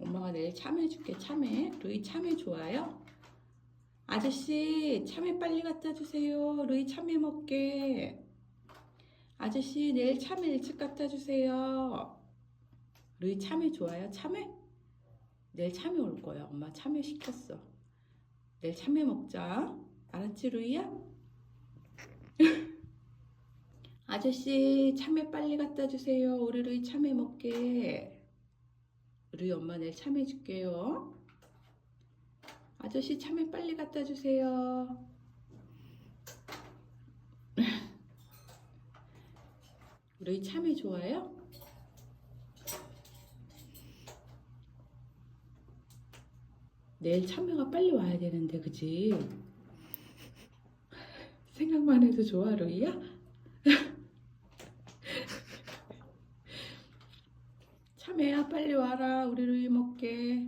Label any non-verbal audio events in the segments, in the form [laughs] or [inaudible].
엄마가 내일 참외 줄게. 참외 루이 참외 좋아요? 아저씨 참외 빨리 갖다 주세요. 루이 참외 먹게. 아저씨 내일 참외 일찍 갖다 주세요. 루이 참외 좋아요? 참외? 내일 참외 올 거야. 엄마 참외 시켰어. 내일 참외 먹자. 알았지 루이야? [laughs] 아저씨 참외 빨리 갖다 주세요. 우리 루이 참외 먹게 우리 엄마 내일 참외 줄게요. 아저씨 참외 빨리 갖다 주세요. [laughs] 우리 참외 좋아요? 내일 참외가 빨리 와야 되는데 그지? [laughs] 생각만 해도 좋아 루이야? [laughs] 참외야 빨리 와라. 우리 루이 먹게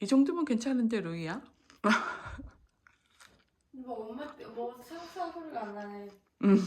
이 정도면 괜찮은데 루이야? 뭐 엄마 때 먹어서 사각사각 소리가 안 나네. 응